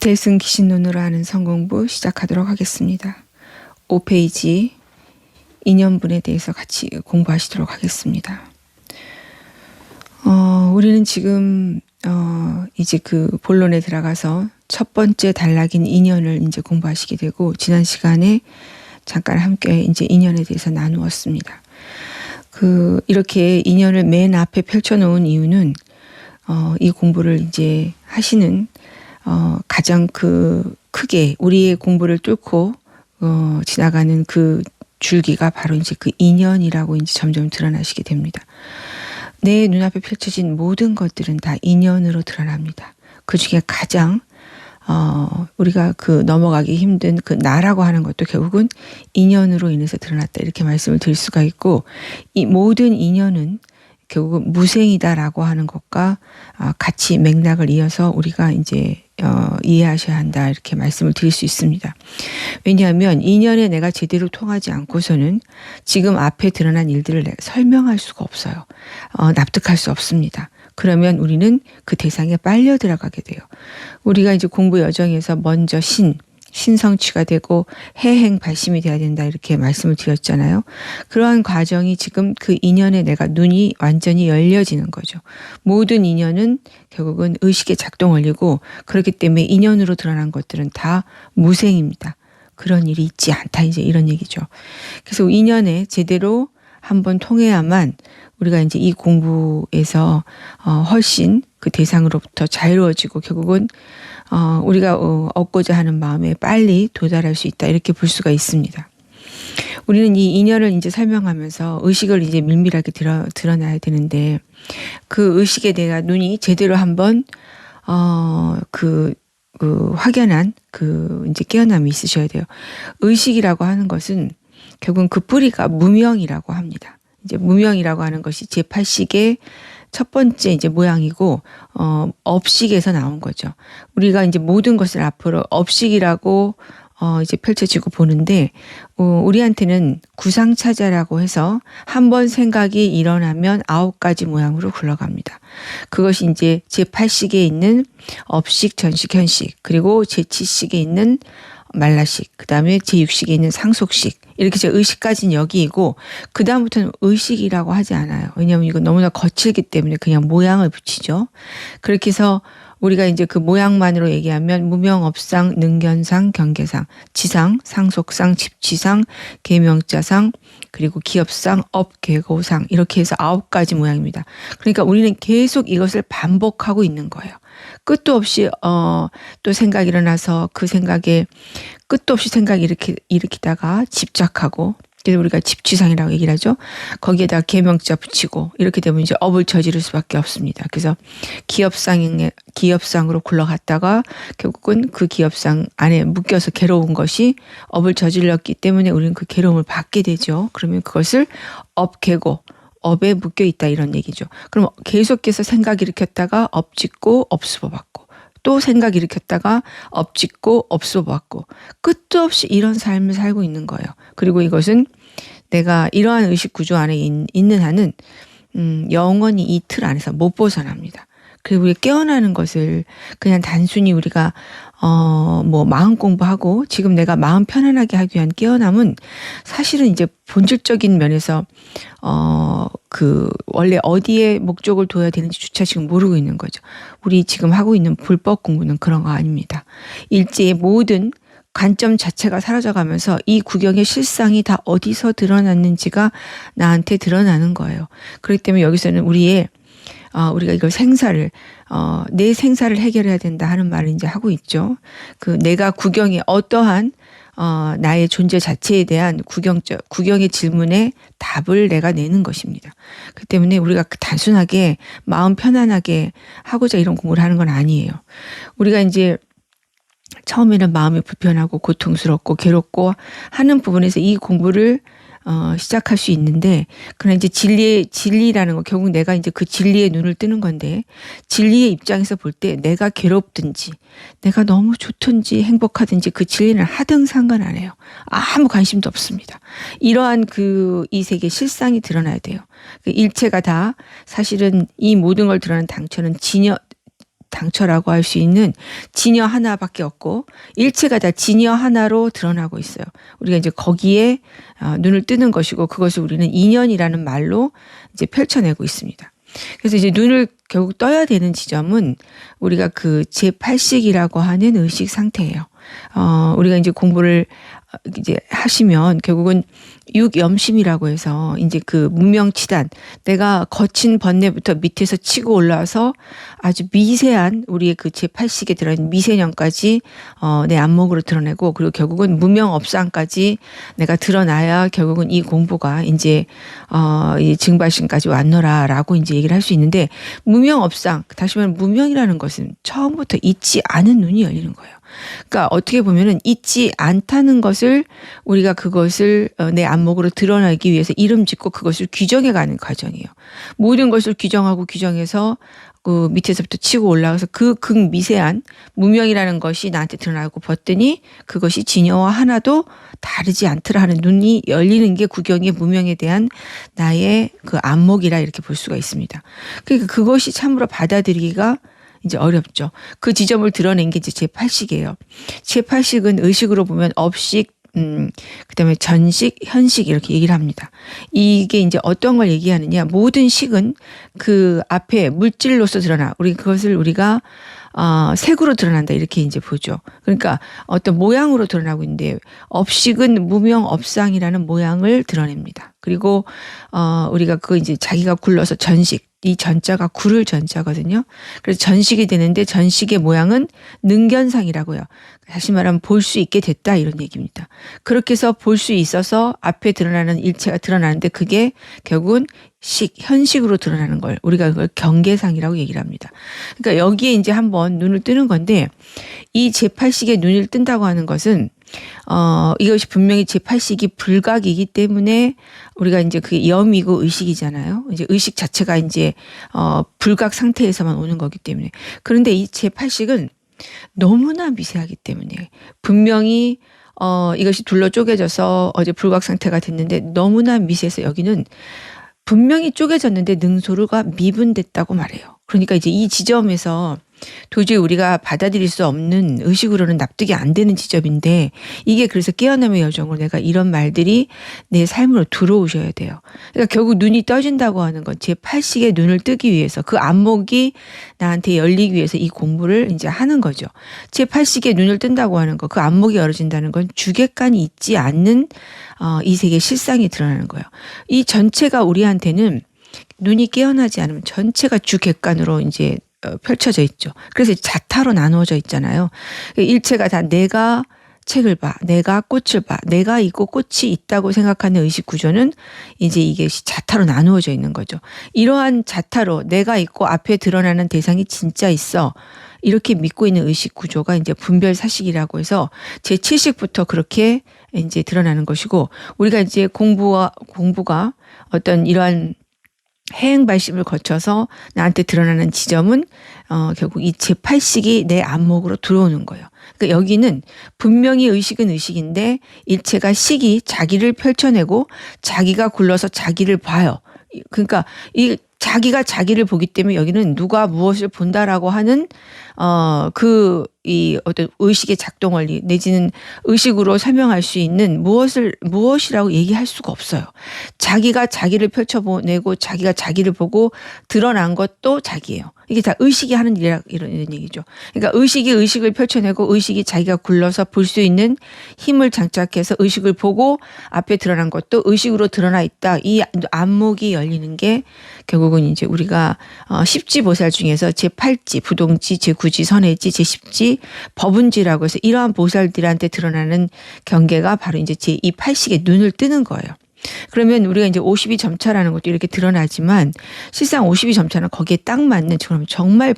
대승 귀신론으로 하는 성공부 시작하도록 하겠습니다. 5페이지 2년분에 대해서 같이 공부하시도록 하겠습니다. 어, 우리는 지금 어, 이제 그 본론에 들어가서 첫 번째 단락인 인연을 이제 공부하시게 되고 지난 시간에 잠깐 함께 이제 인연에 대해서 나누었습니다. 그 이렇게 인연을 맨 앞에 펼쳐 놓은 이유는 어, 이 공부를 이제 하시는 어, 가장 그 크게 우리의 공부를 뚫고 어, 지나가는 그 줄기가 바로 이제 그 인연이라고 이제 점점 드러나시게 됩니다. 내 눈앞에 펼쳐진 모든 것들은 다 인연으로 드러납니다. 그 중에 가장 어, 우리가 그 넘어가기 힘든 그 나라고 하는 것도 결국은 인연으로 인해서 드러났다 이렇게 말씀을 드릴 수가 있고 이 모든 인연은 결국은 무생이다라고 하는 것과 아, 같이 맥락을 이어서 우리가 이제 어, 이해하셔야 한다 이렇게 말씀을 드릴 수 있습니다. 왜냐하면 인연에 내가 제대로 통하지 않고서는 지금 앞에 드러난 일들을 설명할 수가 없어요. 어, 납득할 수 없습니다. 그러면 우리는 그 대상에 빨려 들어가게 돼요. 우리가 이제 공부 여정에서 먼저 신, 신성취가 되고 해행 발심이 돼야 된다 이렇게 말씀을 드렸잖아요. 그러한 과정이 지금 그 인연에 내가 눈이 완전히 열려지는 거죠. 모든 인연은 결국은 의식의 작동 원리고 그렇기 때문에 인연으로 드러난 것들은 다 무생입니다. 그런 일이 있지 않다 이제 이런 얘기죠. 그래서 인연에 제대로 한번 통해야만 우리가 이제 이 공부에서 어 훨씬 그 대상으로부터 자유로워지고 결국은 어 우리가 어 얻고자 하는 마음에 빨리 도달할 수 있다 이렇게 볼 수가 있습니다. 우리는 이 인연을 이제 설명하면서 의식을 이제 밀밀하게 드러, 드러나야 되는데 그 의식에 내가 눈이 제대로 한번 어그 그 확연한 그 이제 깨어남이 있으셔야 돼요. 의식이라고 하는 것은 결국은 그 뿌리가 무명이라고 합니다. 이제 무명이라고 하는 것이 제8식의 첫 번째 이제 모양이고 어 업식에서 나온 거죠. 우리가 이제 모든 것을 앞으로 업식이라고 어 이제 펼쳐지고 보는데 어 우리한테는 구상차자라고 해서 한 번 생각이 일어나면 아홉 가지 모양으로 굴러갑니다. 그것이 이제 제8식에 있는 업식, 전식, 현식 그리고 제7식에 있는 말라식, 그 다음에 제6식에 있는 상속식, 이렇게 제 의식까지는 여기이고, 그 다음부터는 의식이라고 하지 않아요. 왜냐하면 이건 너무나 거칠기 때문에 그냥 모양을 붙이죠. 그렇게 해서 우리가 이제 그 모양만으로 얘기하면 무명업상, 능견상, 경계상, 지상, 상속상, 집지상, 계명자상, 그리고 기업상, 업계고상 이렇게 해서 아홉 가지 모양입니다. 그러니까 우리는 계속 이것을 반복하고 있는 거예요. 끝도 없이 어 또 생각이 일어나서 그 생각에 끝도 없이 생각이 일으키, 일으키다가 집착하고 그래서 우리가 집취상이라고 얘기를 하죠. 거기에다가 계명자 붙이고 이렇게 되면 이제 업을 저지를 수밖에 없습니다. 그래서 기업상에 기업상으로 굴러갔다가 결국은 그 기업상 안에 묶여서 괴로운 것이 업을 저질렀기 때문에 우리는 그 괴로움을 받게 되죠. 그러면 그것을 업계고 업에 묶여 있다 이런 얘기죠. 그럼 계속해서 생각 일으켰다가 업 짓고 업수보 받고 또 생각 일으켰다가 엎짓고 업소받고 끝도 없이 이런 삶을 살고 있는 거예요. 그리고 이것은 내가 이러한 의식 구조 안에 있 는 한은 음, 영원히 이 틀 안에서 못 벗어납니다. 그리고 우리 깨어나는 것을 그냥 단순히 우리가 어 뭐 마음 공부하고 지금 내가 마음 편안하게 하기 위한 깨어남은 사실은 이제 본질적인 면에서 어 그 원래 어디에 목적을 둬야 되는지 주차 지금 모르고 있는 거죠. 우리 지금 하고 있는 불법 공부는 그런 거 아닙니다. 일제의 모든 관점 자체가 사라져가면서 이 구경의 실상이 다 어디서 드러났는지가 나한테 드러나는 거예요. 그렇기 때문에 여기서는 우리의 어, 우리가 이걸 생사를 어, 내 생사를 해결해야 된다 하는 말을 이제 하고 있죠. 그 내가 구경에 어떠한 어, 나의 존재 자체에 대한 구경적 구경의 질문에 답을 내가 내는 것입니다. 그 때문에 우리가 그 단순하게 마음 편안하게 하고자 이런 공부를 하는 건 아니에요. 우리가 이제 처음에는 마음이 불편하고 고통스럽고 괴롭고 하는 부분에서 이 공부를 어, 시작할 수 있는데, 그러나 이제 진리의, 진리라는 거, 결국 내가 이제 그 진리의 눈을 뜨는 건데, 진리의 입장에서 볼 때 내가 괴롭든지, 내가 너무 좋든지 행복하든지 그 진리는 하등 상관 안 해요. 아무 관심도 없습니다. 이러한 그 이 세계 실상이 드러나야 돼요. 그 일체가 다 사실은 이 모든 걸 드러낸 당초는 진여, 당처라고 할 수 있는 진여 하나밖에 없고 일체가 다 진여 하나로 드러나고 있어요. 우리가 이제 거기에 어, 눈을 뜨는 것이고 그것을 우리는 인연이라는 말로 이제 펼쳐내고 있습니다. 그래서 이제 눈을 결국 떠야 되는 지점은 우리가 그 제8식이라고 하는 의식 상태예요. 어, 우리가 이제 공부를 어, 이제 하시면 결국은 육염심이라고 해서 이제 그 문명치단 내가 거친 번뇌부터 밑에서 치고 올라와서 아주 미세한 우리의 그 제8식에 들어있는 미세년까지 어, 내 안목으로 드러내고 그리고 결국은 무명업상까지 내가 드러나야 결국은 이 공부가 이제 어, 이 증발신까지 왔노라라고 이제 얘기를 할 수 있는데 무명업상 다시 말하면 무명이라는 것은 처음부터 잊지 않은 눈이 열리는 거예요. 그러니까 어떻게 보면은 잊지 않다는 것을 우리가 그것을 어, 내 안목으로 드러나기 위해서 이름 짓고 그것을 규정해 가는 과정이에요. 모든 것을 규정하고 규정해서 그 밑에서부터 치고 올라가서 그 극미세한 무명이라는 것이 나한테 드러나고 봤더니 그것이 진여와 하나도 다르지 않더라 하는 눈이 열리는 게 구경의 무명에 대한 나의 그 안목이라 이렇게 볼 수가 있습니다. 그러니까 그것이 참으로 받아들이기가 이제 어렵죠. 그 지점을 드러낸 게 이제 제8식이에요. 제8식은 의식으로 보면 업식, 음, 그 다음에 전식, 현식 이렇게 얘기를 합니다. 이게 이제 어떤 걸 얘기하느냐. 모든 식은 그 앞에 물질로서 드러나. 우리 그것을 우리가 어, 색으로 드러난다 이렇게 이제 보죠. 그러니까 어떤 모양으로 드러나고 있는데 업식은 무명 업상이라는 모양을 드러냅니다. 그리고 어 우리가 그 이제 자기가 굴러서 전식 이 전자가 구를 전자거든요. 그래서 전식이 되는데 전식의 모양은 능견상이라고요. 다시 말하면 볼 수 있게 됐다 이런 얘기입니다. 그렇게 해서 볼 수 있어서 앞에 드러나는 일체가 드러나는데 그게 결국은 식, 현식으로 드러나는 걸 우리가 그걸 경계상이라고 얘기를 합니다. 그러니까 여기에 이제 한번 눈을 뜨는 건데 이 제8식에 눈을 뜬다고 하는 것은 어, 이것이 분명히 제8식이 불각이기 때문에 우리가 이제 그게 염이고 의식이잖아요. 이제 의식 자체가 이제 어, 불각 상태에서만 오는 거기 때문에. 그런데 이 제8식은 너무나 미세하기 때문에 분명히 어, 이것이 둘러 쪼개져서 어제 불각 상태가 됐는데 너무나 미세해서 여기는 분명히 쪼개졌는데 능소루가 미분됐다고 말해요. 그러니까 이제 이 지점에서 도저히 우리가 받아들일 수 없는 의식으로는 납득이 안 되는 지점인데 이게 그래서 깨어남의 여정으로 내가 이런 말들이 내 삶으로 들어오셔야 돼요. 그러니까 결국 눈이 떠진다고 하는 건 제 팔식의 눈을 뜨기 위해서 그 안목이 나한테 열리기 위해서 이 공부를 이제 하는 거죠. 제 팔식의 눈을 뜬다고 하는 거, 그 안목이 열어진다는 건 주객관이 있지 않는 어, 이 세계 실상이 드러나는 거예요. 이 전체가 우리한테는 눈이 깨어나지 않으면 전체가 주객관으로 이제 어, 펼쳐져 있죠. 그래서 자타로 나누어져 있잖아요. 일체가 다 내가 책을 봐, 내가 꽃을 봐, 내가 있고 꽃이 있다고 생각하는 의식 구조는 이제 이게 자타로 나누어져 있는 거죠. 이러한 자타로 내가 있고 앞에 드러나는 대상이 진짜 있어. 이렇게 믿고 있는 의식 구조가 이제 분별 사식이라고 해서 제 7식부터 그렇게 이제 드러나는 것이고 우리가 이제 공부와 공부가 어떤 이러한 해행 발심을 거쳐서 나한테 드러나는 지점은 어, 결국 이 제8식이 내 안목으로 들어오는 거예요. 그러니까 여기는 분명히 의식은 의식인데 일체가 식이 자기를 펼쳐내고 자기가 굴러서 자기를 봐요. 그러니까 이 자기가 자기를 보기 때문에 여기는 누가 무엇을 본다라고 하는 어그 이 어떤 의식의 작동 원리 내지는 의식으로 설명할 수 있는 무엇을 무엇이라고 얘기할 수가 없어요. 자기가 자기를 펼쳐보내고 자기가 자기를 보고 드러난 것도 자기예요. 이게 다 의식이 하는 일이라 이런, 이런 얘기죠. 그러니까 의식이 의식을 펼쳐내고 의식이 자기가 굴러서 볼 수 있는 힘을 장착해서 의식을 보고 앞에 드러난 것도 의식으로 드러나 있다. 이 안목이 열리는 게 결국은 이제 우리가 어, 십지 보살 중에서 제 8지, 부동지, 제 9지, 선해지, 제 10지, 법운지라고 해서 이러한 보살들한테 드러나는 경계가 바로 이제 제이 팔식의 눈을 뜨는 거예요. 그러면 우리가 이제 52 점차라는 것도 이렇게 드러나지만 실상 52 점차는 거기에 딱 맞는 그럼 정말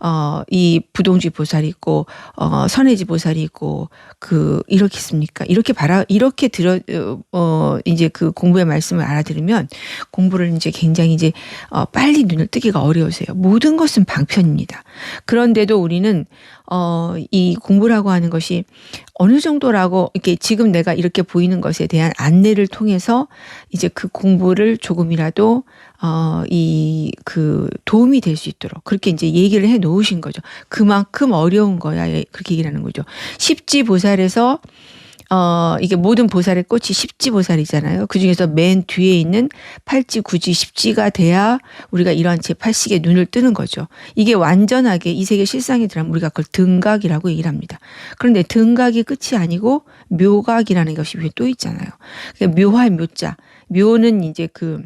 어이 부동지 보살이 있고 어 선해지 보살이 있고 그 이렇겠습니까? 이렇게 바라 이렇게 들어 어 이제 그 공부의 말씀을 알아들으면 공부를 이제 굉장히 이제 어 빨리 눈을 뜨기가 어려우세요. 모든 것은 방편입니다. 그런데도 우리는 어, 이 공부라고 하는 것이 어느 정도라고 이렇게 지금 내가 이렇게 보이는 것에 대한 안내를 통해서 이제 그 공부를 조금이라도 어, 이 그 도움이 될 수 있도록 그렇게 이제 얘기를 해 놓. 놓으신 거죠. 그만큼 어려운 거야. 예, 그렇게 얘기를 하는 거죠. 십지 보살에서 어, 이게 모든 보살의 꽃이 십지 보살이잖아요. 그 중에서 맨 뒤에 있는 팔지, 구지, 십지가 돼야 우리가 이러한 제8식의 눈을 뜨는 거죠. 이게 완전하게 이 세계 실상이 들어가면 우리가 그걸 등각이라고 얘기를 합니다. 그런데 등각이 끝이 아니고 묘각이라는 것이 위에 또 있잖아요. 그러니까 묘할 묘자. 묘는 이제 그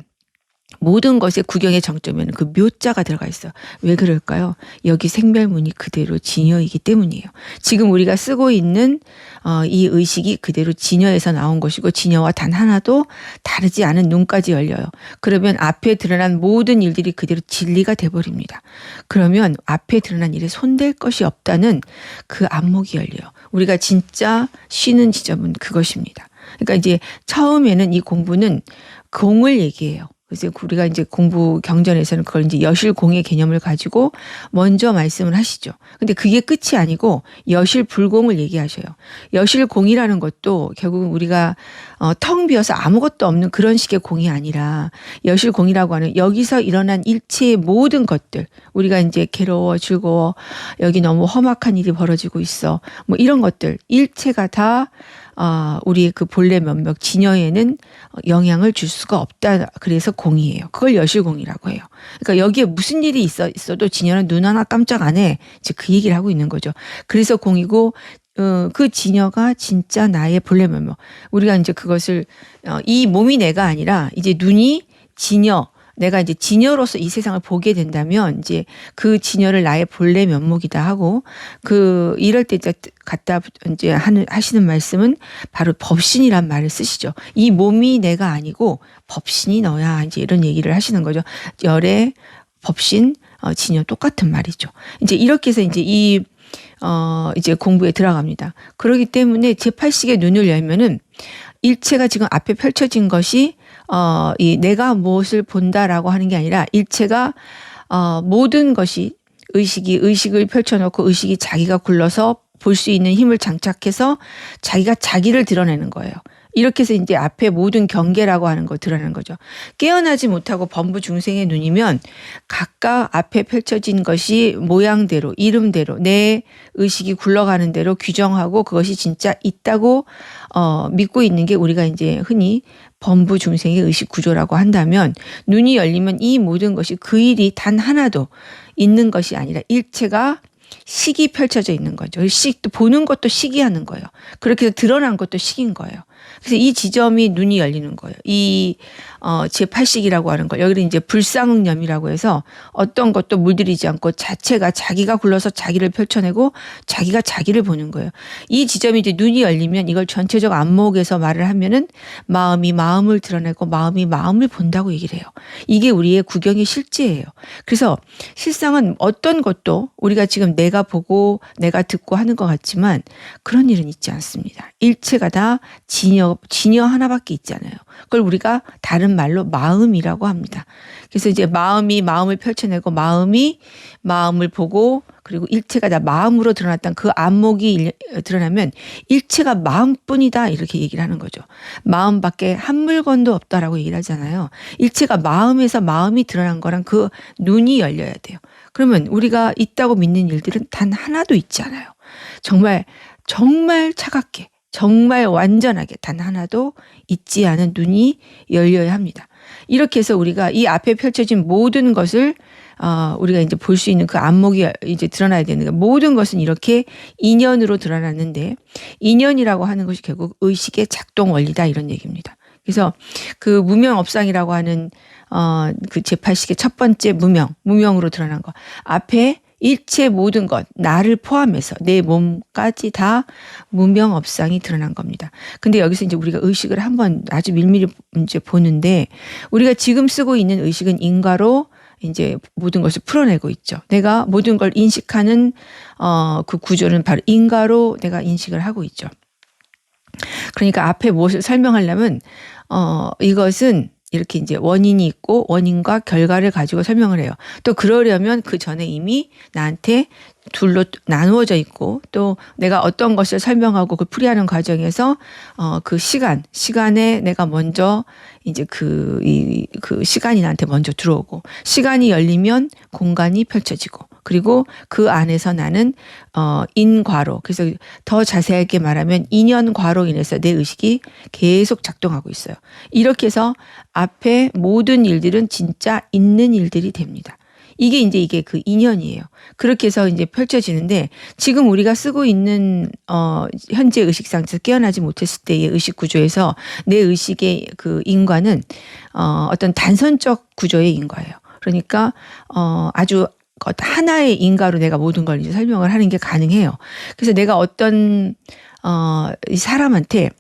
모든 것의 구경의 정점에는 그 묘자가 들어가 있어. 왜 그럴까요? 여기 생멸문이 그대로 진여이기 때문이에요. 지금 우리가 쓰고 있는 어, 이 의식이 그대로 진여에서 나온 것이고 진여와 단 하나도 다르지 않은 눈까지 열려요. 그러면 앞에 드러난 모든 일들이 그대로 진리가 돼버립니다. 그러면 앞에 드러난 일에 손댈 것이 없다는 그 안목이 열려요. 우리가 진짜 쉬는 지점은 그것입니다. 그러니까 이제 처음에는 이 공부는 공을 얘기해요. 그래서 우리가 이제 공부 경전에서는 그걸 이제 여실공의 개념을 가지고 먼저 말씀을 하시죠. 근데 그게 끝이 아니고 여실불공을 얘기하셔요. 여실공이라는 것도 결국 우리가 어, 텅 비어서 아무것도 없는 그런 식의 공이 아니라 여실공이라고 하는 여기서 일어난 일체의 모든 것들 우리가 이제 괴로워 즐거워 여기 너무 험악한 일이 벌어지고 있어 뭐 이런 것들 일체가 다 어, 우리의 그 본래 면목 진여에는 영향을 줄 수가 없다. 그래서 공이에요. 그걸 여실공이라고 해요. 그러니까 여기에 무슨 일이 있어 있어도 진여는 눈 하나 깜짝 안 해. 이제 그 얘기를 하고 있는 거죠. 그래서 공이고 어, 그 진여가 진짜 나의 본래 면목. 우리가 이제 그것을 어, 이 몸이 내가 아니라 이제 눈이 진여 내가 이제 진여로서 이 세상을 보게 된다면 이제 그 진여를 나의 본래 면목이다 하고 그 이럴 때 이제 갖다 이제 하는 하시는 말씀은 바로 법신이란 말을 쓰시죠. 이 몸이 내가 아니고 법신이 너야 이제 이런 얘기를 하시는 거죠. 열의 법신 어, 진여 똑같은 말이죠. 이제 이렇게 해서 이제 이 어, 이제 공부에 들어갑니다. 그러기 때문에 제8식의 눈을 열면은 일체가 지금 앞에 펼쳐진 것이 어, 이 내가 무엇을 본다라고 하는 게 아니라 일체가 어, 모든 것이 의식이 의식을 펼쳐놓고 의식이 자기가 굴러서 볼 수 있는 힘을 장착해서 자기가 자기를 드러내는 거예요. 이렇게 해서 이제 앞에 모든 경계라고 하는 거 드러나는 거죠. 깨어나지 못하고 범부 중생의 눈이면 각각 앞에 펼쳐진 것이 모양대로, 이름대로, 내 의식이 굴러가는 대로 규정하고 그것이 진짜 있다고 어, 믿고 있는 게 우리가 이제 흔히 범부 중생의 의식 구조라고 한다면 눈이 열리면 이 모든 것이 그 일이 단 하나도 있는 것이 아니라 일체가 식이 펼쳐져 있는 거죠. 식도 보는 것도 식이하는 거예요. 그렇게 해서 드러난 것도 식인 거예요. 그래서 이 지점이 눈이 열리는 거예요. 이 어, 제8식이라고 하는 거. 여기는 이제 불상응념이라고 해서 어떤 것도 물들이지 않고 자체가 자기가 굴러서 자기를 펼쳐내고 자기가 자기를 보는 거예요. 이 지점이 이제 눈이 열리면 이걸 전체적 안목에서 말을 하면은 마음이 마음을 드러내고 마음이 마음을 본다고 얘기를 해요. 이게 우리의 구경의 실제예요. 그래서 실상은 어떤 것도 우리가 지금 내가 보고 내가 듣고 하는 것 같지만 그런 일은 있지 않습니다. 일체가 다 진여, 진여 하나밖에 있잖아요. 그걸 우리가 다른 말로 마음이라고 합니다. 그래서 이제 마음이 마음을 펼쳐내고 마음이 마음을 보고 그리고 일체가 다 마음으로 드러났던 그 안목이 드러나면 일체가 마음뿐이다 이렇게 얘기를 하는 거죠. 마음밖에 한 물건도 없다라고 얘기를 하잖아요. 일체가 마음에서 마음이 드러난 거랑 그 눈이 열려야 돼요. 그러면 우리가 있다고 믿는 일들은 단 하나도 있지 않아요. 정말 정말 차갑게 정말 완전하게 단 하나도 있지 않은 눈이 열려야 합니다. 이렇게 해서 우리가 이 앞에 펼쳐진 모든 것을 어, 우리가 이제 볼 수 있는 그 안목이 이제 드러나야 되는 거 모든 것은 이렇게 인연으로 드러났는데 인연이라고 하는 것이 결국 의식의 작동 원리다 이런 얘기입니다. 그래서 그 무명업상이라고 하는 어, 그 제8식의 첫 번째 무명, 무명으로 드러난 거. 앞에 일체 모든 것, 나를 포함해서 내 몸까지 다 무명업상이 드러난 겁니다. 근데 여기서 이제 우리가 의식을 한번 아주 밀밀히 이제 보는데 우리가 지금 쓰고 있는 의식은 인과로 이제 모든 것을 풀어내고 있죠. 내가 모든 걸 인식하는 어, 그 구조는 바로 인과로 내가 인식을 하고 있죠. 그러니까 앞에 무엇을 설명하려면 어, 이것은 이렇게 이제 원인이 있고 원인과 결과를 가지고 설명을 해요. 또 그러려면 그 전에 이미 나한테 둘로 나누어져 있고 또 내가 어떤 것을 설명하고 그 풀이하는 과정에서 어 그 시간 시간에 내가 먼저 이제 그이그 시간이 나한테 먼저 들어오고 시간이 열리면 공간이 펼쳐지고 그리고 그 안에서 나는 어 인과로 그래서 더 자세하게 말하면 인연과로 인해서 내 의식이 계속 작동하고 있어요. 이렇게 해서 앞에 모든 일들은 진짜 있는 일들이 됩니다. 이게 이제 이게 그 인연이에요. 그렇게 해서 이제 펼쳐지는데 지금 우리가 쓰고 있는 어 현재 의식 상태에서 깨어나지 못했을 때의 의식 구조에서 내 의식의 그 인과는 어 어떤 단선적 구조의 인과예요. 그러니까 어 아주 하나의 인과로 내가 모든 걸 이제 설명을 하는 게 가능해요. 그래서 내가 어떤 어 이 사람한테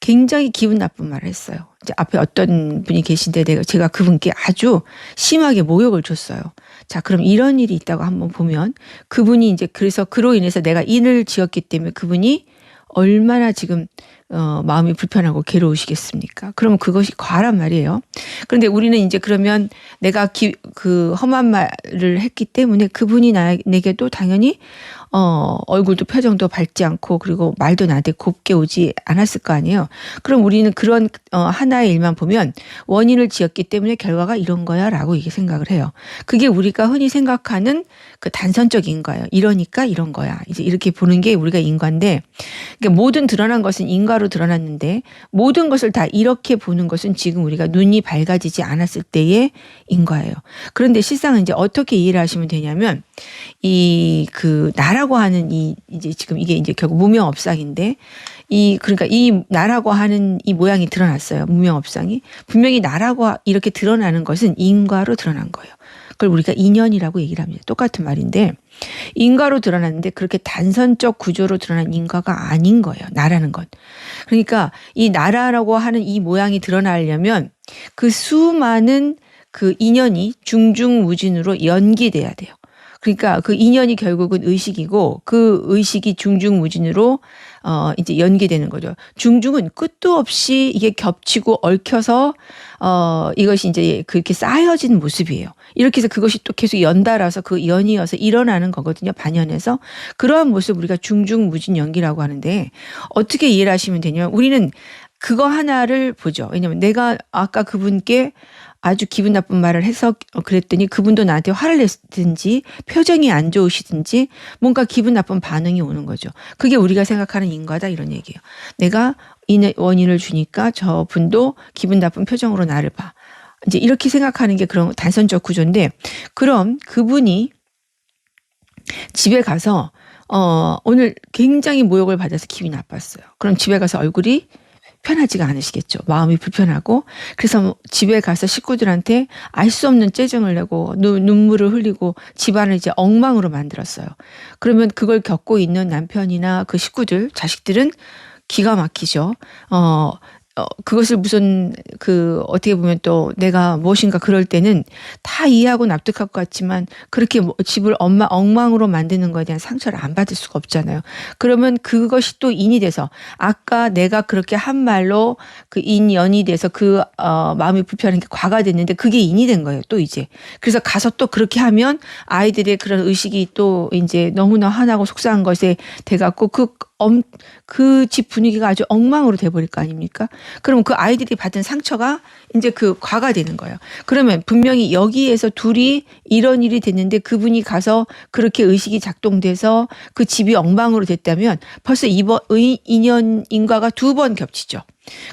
굉장히 기분 나쁜 말을 했어요. 이제 앞에 어떤 분이 계신데 내가 제가 그분께 아주 심하게 모욕을 줬어요. 자, 그럼 이런 일이 있다고 한번 보면 그분이 이제 그래서 그로 인해서 내가 인을 지었기 때문에 그분이 얼마나 지금 어, 마음이 불편하고 괴로우시겠습니까? 그러면 그것이 과란 말이에요. 그런데 우리는 이제 그러면 내가 기, 그 험한 말을 했기 때문에 그분이 나에게도 당연히 어, 얼굴도 표정도 밝지 않고 그리고 말도 나한테 곱게 오지 않았을 거 아니에요. 그럼 우리는 그런 어, 하나의 일만 보면 원인을 지었기 때문에 결과가 이런 거야 라고 이게 생각을 해요. 그게 우리가 흔히 생각하는 그 단선적인 거예요. 이러니까 이런 거야. 이제 이렇게 보는 게 우리가 인과인데 그러니까 모든 드러난 것은 인과로 드러났는데 모든 것을 다 이렇게 보는 것은 지금 우리가 눈이 밝아지지 않았을 때의 인과예요. 그런데 실상은 이제 어떻게 이해를 하시면 되냐면 이 그 나라 고 하는 이 이제 지금 이게 이제 결국 무명업상인데 이 그러니까 이 나라고 하는 이 모양이 드러났어요. 무명업상이 분명히 나라고 이렇게 드러나는 것은 인과로 드러난 거예요. 그걸 우리가 인연이라고 얘기를 합니다. 똑같은 말인데 인과로 드러났는데 그렇게 단선적 구조로 드러난 인과가 아닌 거예요. 나라는 건. 그러니까 이 나라라고 하는 이 모양이 드러나려면 그 수많은 그 인연이 중중무진으로 연기돼야 돼요. 그러니까 그 인연이 결국은 의식이고 그 의식이 중중무진으로 어 이제 연계되는 거죠. 중중은 끝도 없이 이게 겹치고 얽혀서 어 이것이 이제 그렇게 쌓여진 모습이에요. 이렇게 해서 그것이 또 계속 연달아서 그 연이어서 일어나는 거거든요. 반연해서 그러한 모습 우리가 중중무진 연기라고 하는데 어떻게 이해를 하시면 되냐면 우리는 그거 하나를 보죠. 왜냐면 내가 아까 그분께 아주 기분 나쁜 말을 해서 그랬더니 그분도 나한테 화를 냈든지 표정이 안 좋으시든지 뭔가 기분 나쁜 반응이 오는 거죠. 그게 우리가 생각하는 인과다 이런 얘기예요. 내가 원인을 주니까 저 분도 기분 나쁜 표정으로 나를 봐. 이제 이렇게 생각하는 게 그런 단선적 구조인데 그럼 그분이 집에 가서 어 오늘 굉장히 모욕을 받아서 기분이 나빴어요. 그럼 집에 가서 얼굴이 편하지가 않으시겠죠. 마음이 불편하고 그래서 집에 가서 식구들한테 알 수 없는 짜증을 내고 눈물을 흘리고 집안을 이제 엉망으로 만들었어요. 그러면 그걸 겪고 있는 남편이나 그 식구들, 자식들은 기가 막히죠. 어, 어, 그것을 무슨 그 어떻게 보면 또 내가 무엇인가 그럴 때는 다 이해하고 납득할 것 같지만 그렇게 뭐 집을 엄마 엉망으로 만드는 거에 대한 상처를 안 받을 수가 없잖아요. 그러면 그것이 또 인이 돼서 아까 내가 그렇게 한 말로 그 인연이 돼서 그 어, 마음이 불편한 게 과가 됐는데 그게 인이 된 거예요. 또 이제 그래서 가서 또 그렇게 하면 아이들의 그런 의식이 또 이제 너무나 화나고 속상한 것에 돼갖고 그그 집 분위기가 아주 엉망으로 돼버릴 거 아닙니까? 그럼 그 아이들이 받은 상처가 이제 그 과가 되는 거예요. 그러면 분명히 여기에서 둘이 이런 일이 됐는데 그분이 가서 그렇게 의식이 작동돼서 그 집이 엉망으로 됐다면 벌써 이번 인연 인과가 두 번 겹치죠.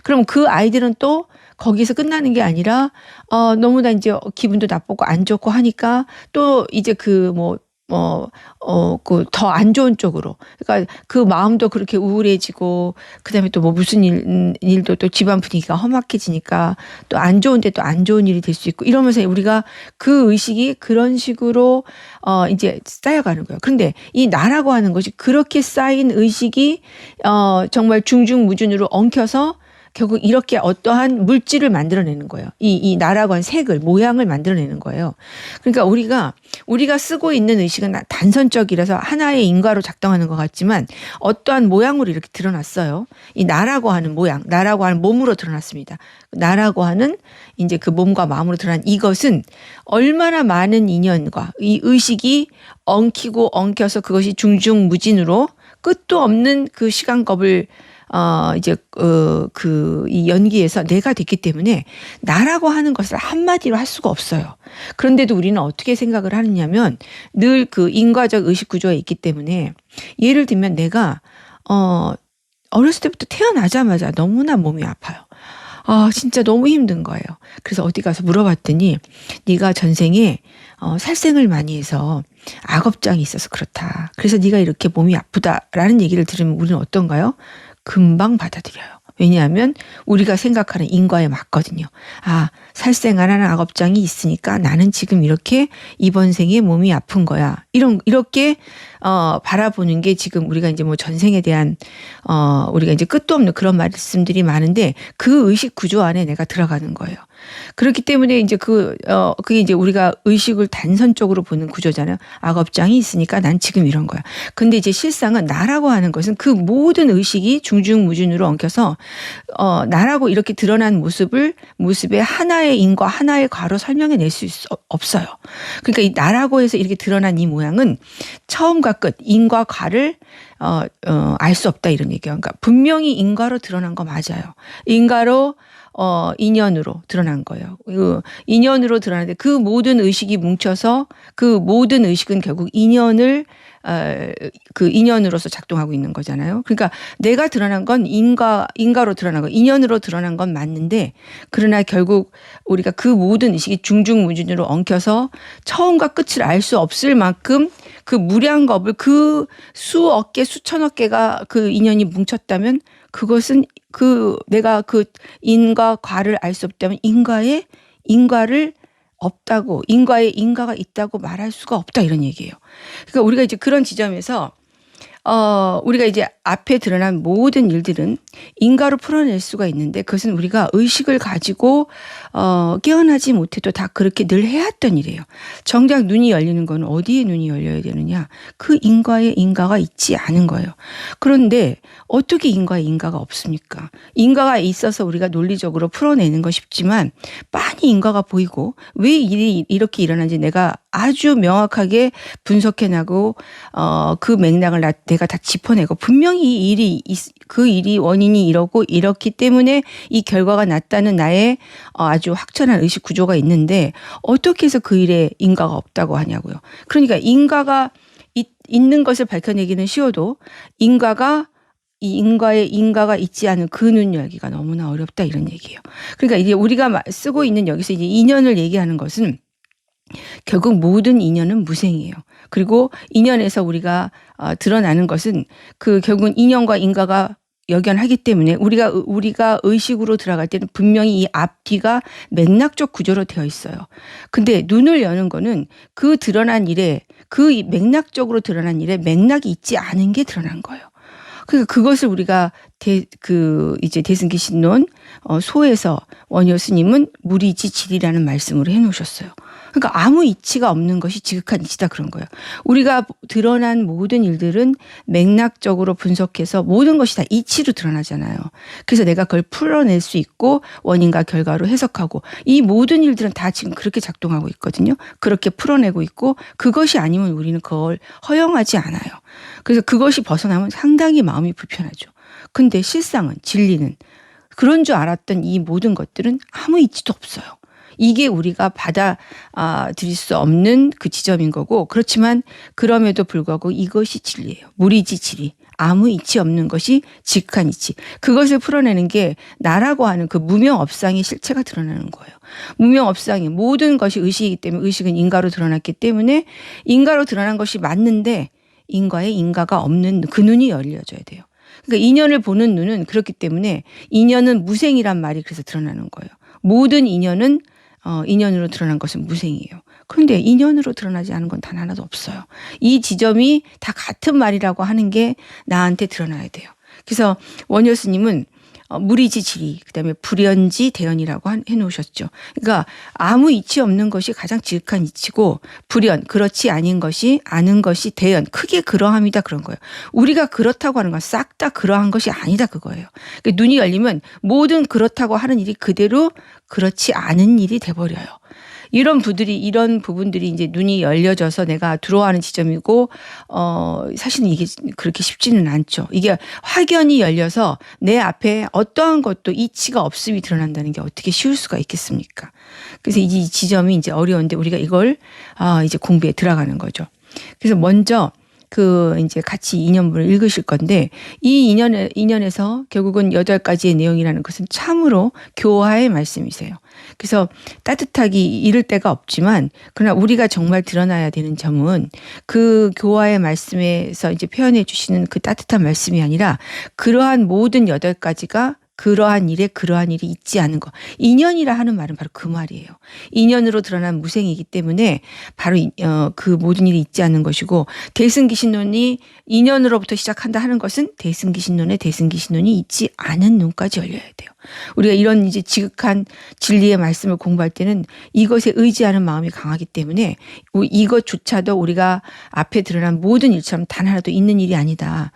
그럼 그 아이들은 또 거기서 끝나는 게 아니라 어 너무나 이제 기분도 나쁘고 안 좋고 하니까 또 이제 그뭐 뭐, 어, 그, 더 안 좋은 쪽으로. 그러니까 그 마음도 그렇게 우울해지고, 그 다음에 또 뭐 무슨 일, 일도 또 집안 분위기가 험악해지니까 또 안 좋은데 또 안 좋은 일이 될 수 있고, 이러면서 우리가 그 의식이 그런 식으로, 어, 이제 쌓여가는 거예요. 그런데 이 나라고 하는 것이 그렇게 쌓인 의식이, 어, 정말 중중무준으로 엉켜서 결국 이렇게 어떠한 물질을 만들어내는 거예요. 이, 이 나라고 한 색을, 모양을 만들어내는 거예요. 그러니까 우리가, 우리가 쓰고 있는 의식은 단선적이라서 하나의 인과로 작동하는 것 같지만 어떠한 모양으로 이렇게 드러났어요. 이 나라고 하는 모양, 나라고 하는 몸으로 드러났습니다. 나라고 하는 이제 그 몸과 마음으로 드러난 이것은 얼마나 많은 인연과 이 의식이 엉키고 엉켜서 그것이 중중무진으로 끝도 없는 그 시간겁을 어 이제 어그이 연기에서 내가 됐기 때문에 나라고 하는 것을 한마디로 할 수가 없어요. 그런데도 우리는 어떻게 생각을 하느냐면 늘 그 인과적 의식 구조가 있기 때문에 예를 들면 내가 어 어렸을 때부터 태어나자마자 너무나 몸이 아파요. 아, 진짜 너무 힘든 거예요. 그래서 어디 가서 물어봤더니 네가 전생에 어, 살생을 많이 해서 악업장이 있어서 그렇다. 그래서 네가 이렇게 몸이 아프다라는 얘기를 들으면 우리는 어떤가요? 금방 받아들여요. 왜냐하면 우리가 생각하는 인과에 맞거든요. 아, 살생하라는 악업장이 있으니까 나는 지금 이렇게 이번 생에 몸이 아픈 거야. 이런, 이렇게, 어, 바라보는 게 지금 우리가 이제 뭐 전생에 대한, 어, 우리가 이제 끝도 없는 그런 말씀들이 많은데 그 의식 구조 안에 내가 들어가는 거예요. 그렇기 때문에 이제 그, 어, 그게 이제 우리가 의식을 단선적으로 보는 구조잖아요. 악업장이 있으니까 난 지금 이런 거야. 근데 이제 실상은 나라고 하는 것은 그 모든 의식이 중중무진으로 엉켜서, 어, 나라고 이렇게 드러난 모습을, 모습의 하나의 인과 하나의 과로 설명해 낼수 없어요. 그러니까 이 나라고 해서 이렇게 드러난 이 모양은 처음과 끝, 인과 과를 어, 어, 알 수 없다 이런 얘기예요. 그러니까 분명히 인과로 드러난 거 맞아요. 인과로 어, 인연으로 드러난 거예요. 그 인연으로 드러나는데 그 모든 의식이 뭉쳐서 그 모든 의식은 결국 인연을 어, 그 인연으로서 작동하고 있는 거잖아요. 그러니까 내가 드러난 건 인과, 인과로 드러난 거, 인연으로 드러난 건 맞는데, 그러나 결국 우리가 그 모든 의식이 중중무진으로 엉켜서 처음과 끝을 알 수 없을 만큼 그 무량겁을 그 수억 개, 수천억 개가 그 인연이 뭉쳤다면 그것은 그 내가 그 인과 과를 알 수 없다면 인과의 인과를 없다고 인과에 인과가 있다고 말할 수가 없다 이런 얘기예요. 그러니까 우리가 이제 그런 지점에서 어, 우리가 이제 앞에 드러난 모든 일들은 인가로 풀어낼 수가 있는데 그것은 우리가 의식을 가지고 어, 깨어나지 못해도 다 그렇게 늘 해왔던 일이에요. 정작 눈이 열리는 건 어디에 눈이 열려야 되느냐? 그 인과에 인가가 있지 않은 거예요. 그런데 어떻게 인과에 인가가 없습니까? 인과가 있어서 우리가 논리적으로 풀어내는 건 쉽지만 빤히 인과가 보이고 왜 일이 이렇게 일어난지 내가 아주 명확하게 분석해나고 어, 그 맥락을 내가 다 짚어내고 분명히 이 일이 그 일이 원인 이 이러고 이렇기 때문에 이 결과가 났다는 나의 어, 아주 확천한 의식 구조가 있는데 어떻게 해서 그 일에 인과가 없다고 하냐고요. 그러니까 인과가 있, 있는 것을 밝혀내기는 쉬워도 인과가 이 인과에 인과가 있지 않은 그 눈 열기가 너무나 어렵다 이런 얘기예요. 그러니까 이제 우리가 쓰고 있는 여기서 이제 인연을 얘기하는 것은 결국 모든 인연은 무생이에요. 그리고 인연에서 우리가 어, 드러나는 것은 그 결국은 인연과 인과가 역연하기 때문에 우리가 우리가 의식으로 들어갈 때는 분명히 이 앞뒤가 맥락적 구조로 되어 있어요. 근데 눈을 여는 거는 그 드러난 일에 그 맥락적으로 드러난 일에 맥락이 있지 않은 게 드러난 거예요. 그러니까 그것을 우리가 대, 그 이제 대승기 신론 어, 소에서 원효 스님은 무리지 질이라는 말씀으로 해놓으셨어요. 그러니까 아무 이치가 없는 것이 지극한 이치다 그런 거예요. 우리가 드러난 모든 일들은 맥락적으로 분석해서 모든 것이 다 이치로 드러나잖아요. 그래서 내가 그걸 풀어낼 수 있고 원인과 결과로 해석하고 이 모든 일들은 다 지금 그렇게 작동하고 있거든요. 그렇게 풀어내고 있고 그것이 아니면 우리는 그걸 허용하지 않아요. 그래서 그것이 벗어나면 상당히 마음이 불편하죠. 근데 실상은 진리는 그런 줄 알았던 이 모든 것들은 아무 이치도 없어요. 이게 우리가 받아들일 수 없는 그 지점인 거고 그렇지만 그럼에도 불구하고 이것이 진리예요. 무리지 진리. 아무 이치 없는 것이 직한 이치. 그것을 풀어내는 게 나라고 하는 그 무명업상의 실체가 드러나는 거예요. 무명업상의 모든 것이 의식이기 때문에 의식은 인가로 드러났기 때문에 인가로 드러난 것이 맞는데 인과에 인가가 없는 그 눈이 열려져야 돼요. 그러니까 인연을 보는 눈은 그렇기 때문에 인연은 무생이란 말이 그래서 드러나는 거예요. 모든 인연은 어, 인연으로 드러난 것은 무생이에요. 그런데 인연으로 드러나지 않은 건 단 하나도 없어요. 이 지점이 다 같은 말이라고 하는 게 나한테 드러나야 돼요. 그래서 원효 스님은 어, 무리지 지리, 그 다음에 불연지 대연이라고 해놓으셨죠. 그러니까 아무 이치 없는 것이 가장 지극한 이치고 불연, 그렇지 아닌 것이 아는 것이 대연, 크게 그러함이다 그런 거예요. 우리가 그렇다고 하는 건 싹 다 그러한 것이 아니다 그거예요. 그러니까 눈이 열리면 모든 그렇다고 하는 일이 그대로 그렇지 않은 일이 돼버려요. 이런 부들이 이런 부분들이 이제 눈이 열려져서 내가 들어가는 지점이고 어 사실은 이게 그렇게 쉽지는 않죠. 이게 확연히 열려서 내 앞에 어떠한 것도 이치가 없음이 드러난다는 게 어떻게 쉬울 수가 있겠습니까? 그래서 이 지점이 이제 어려운데 우리가 이걸 아 이제 공부에 들어가는 거죠. 그래서 먼저 그 이제 같이 인연문을 읽으실 건데 이 인연에 인연에서 결국은 여덟 가지의 내용이라는 것은 참으로 교화의 말씀이세요. 그래서 따뜻하기 이를 데가 없지만 그러나 우리가 정말 드러나야 되는 점은 그 교화의 말씀에서 이제 표현해 주시는 그 따뜻한 말씀이 아니라 그러한 모든 여덟 가지가 그러한 일에 그러한 일이 있지 않은 것. 인연이라 하는 말은 바로 그 말이에요. 인연으로 드러난 무생이기 때문에 바로 이- 어, 그 모든 일이 있지 않는 것이고 대승기신론이 인연으로부터 시작한다 하는 것은 대승기신론의 대승기신론이 있지 않은 눈까지 열려야 돼요. 우리가 이런 이제 지극한 진리의 말씀을 공부할 때는 이것에 의지하는 마음이 강하기 때문에 이것조차도 우리가 앞에 드러난 모든 일처럼 단 하나도 있는 일이 아니다.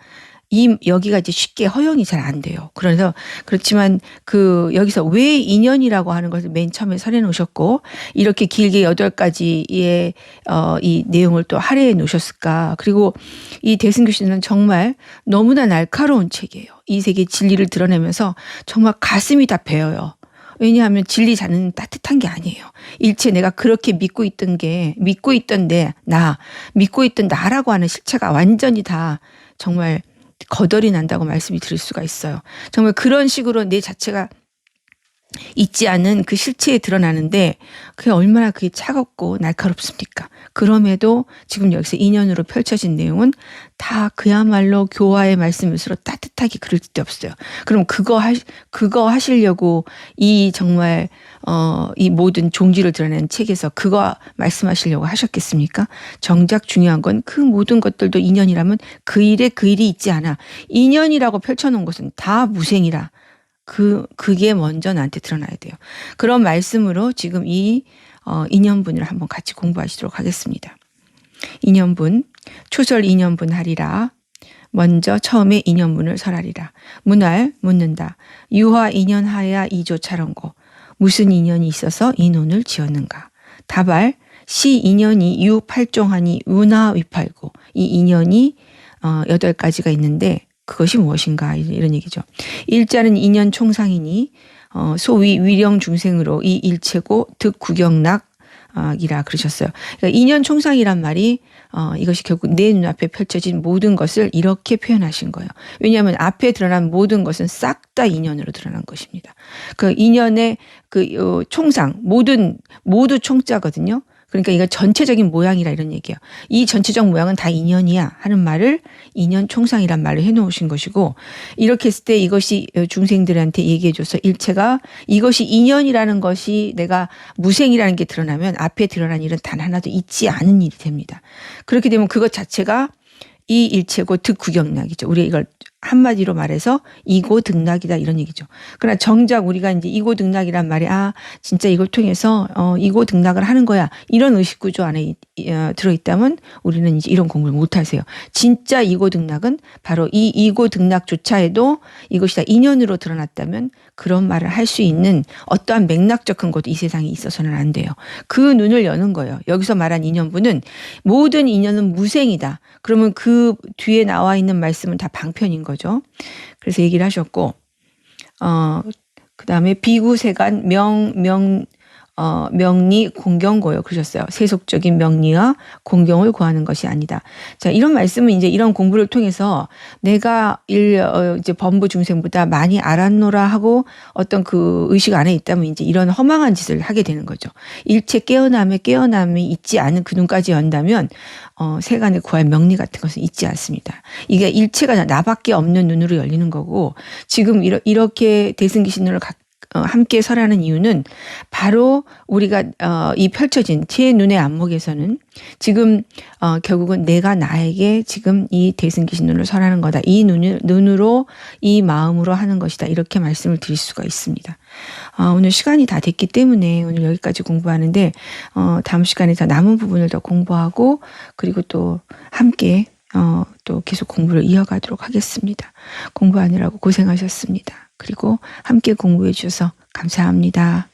이 여기가 이제 쉽게 허용이 잘 안 돼요. 그래서 그렇지만 그 여기서 왜 인연이라고 하는 것을 맨 처음에 설해 놓으셨고 이렇게 길게 여덟 가지의 어이 내용을 또 할애해 놓으셨을까? 그리고 이 대승교시는 정말 너무나 날카로운 책이에요. 이 세계 진리를 드러내면서 정말 가슴이 다 베어요. 왜냐하면 진리 자는 따뜻한 게 아니에요. 일체 내가 그렇게 믿고 있던 게 믿고 있던 내 나 믿고 있던 나라고 하는 실체가 완전히 다 정말 거덜이 난다고 말씀이 드릴 수가 있어요. 정말 그런 식으로 내 자체가 있지 않은 그 실체에 드러나는데 그게 얼마나 그게 차갑고 날카롭습니까? 그럼에도 지금 여기서 인연으로 펼쳐진 내용은 다 그야말로 교화의 말씀일수로 따뜻하게 그럴 데 없어요. 그럼 그거 하 그거 하시려고 이 정말 어 이 모든 종지를 드러낸 책에서 그거 말씀하시려고 하셨겠습니까? 정작 중요한 건 그 모든 것들도 인연이라면 그 일에 그 일이 있지 않아. 인연이라고 펼쳐놓은 것은 다 무생이라. 그 그게 먼저 나한테 드러나야 돼요. 그런 말씀으로 지금 이 어, 인연분을 한번 같이 공부하시도록 하겠습니다. 인연분 초설 인연분 하리라. 먼저 처음에 인연문을 설하리라. 문할 묻는다. 유화 인연하야 이조 차런고 무슨 인연이 있어서 이 논을 지었는가. 다발 시 인연이 유 팔종하니 운하 위팔고 이 인연이 어, 여덟 가지가 있는데 그것이 무엇인가 이런 얘기죠. 일자는 인연 총상이니 어, 소위 위령 중생으로 이 일체고 득 구경락 이라 그러셨어요. 그러니까 인연 총상이란 말이 어, 이것이 결국 내 눈앞에 펼쳐진 모든 것을 이렇게 표현하신 거예요. 왜냐하면 앞에 드러난 모든 것은 싹 다 인연으로 드러난 것입니다. 그 인연의 그 어, 총상 모든 모두 총자거든요. 그러니까 이거 전체적인 모양이라 이런 얘기예요. 이 전체적 모양은 다 인연이야 하는 말을 인연 총상이란 말로 해놓으신 것이고 이렇게 했을 때 이것이 중생들한테 얘기해줘서 일체가 이것이 인연이라는 것이 내가 무생이라는 게 드러나면 앞에 드러난 일은 단 하나도 있지 않은 일이 됩니다. 그렇게 되면 그것 자체가 이 일체고 득구경락이죠. 우리 이걸 한마디로 말해서 이고 등락이다 이런 얘기죠. 그러나 정작 우리가 이제 이고 등락이란 말이 아 진짜 이걸 통해서 어 이고 등락을 하는 거야 이런 의식 구조 안에 어, 들어 있다면 우리는 이제 이런 공부를 못 하세요. 진짜 이고 등락은 바로 이 이고 등락조차에도 이것이 다 인연으로 드러났다면 그런 말을 할 수 있는 어떠한 맥락적 근거도 이 세상에 있어서는 안 돼요. 그 눈을 여는 거예요. 여기서 말한 인연부는 모든 인연은 무생이다. 그러면 그 뒤에 나와 있는 말씀은 다 방편인 거죠. 그래서 얘기를 하셨고, 어, 그 다음에 비구세간 명, 명, 어, 명리 공경고요. 그러셨어요. 세속적인 명리와 공경을 구하는 것이 아니다. 자, 이런 말씀은 이제 이런 공부를 통해서 내가 일, 어, 이제 범부 중생보다 많이 알았노라 하고 어떤 그 의식 안에 있다면 이제 이런 허망한 짓을 하게 되는 거죠. 일체 깨어남에 깨어남이 있지 않은 그 눈까지 연다면 어, 세간에 구할 명리 같은 것은 있지 않습니다. 이게 일체가 나밖에 없는 눈으로 열리는 거고 지금 이렇게 대승기신론을 어, 함께 설하는 이유는 바로 우리가 어, 이 펼쳐진 제 눈의 안목에서는 지금 어, 결국은 내가 나에게 지금 이 대승기신론을 설하는 거다. 이 눈을, 눈으로 이 마음으로 하는 것이다. 이렇게 말씀을 드릴 수가 있습니다. 오늘 시간이 다 됐기 때문에 오늘 여기까지 공부하는데 다음 시간에 더 남은 부분을 더 공부하고 그리고 또 함께 또 계속 공부를 이어가도록 하겠습니다. 공부하느라고 고생하셨습니다. 그리고 함께 공부해 주셔서 감사합니다.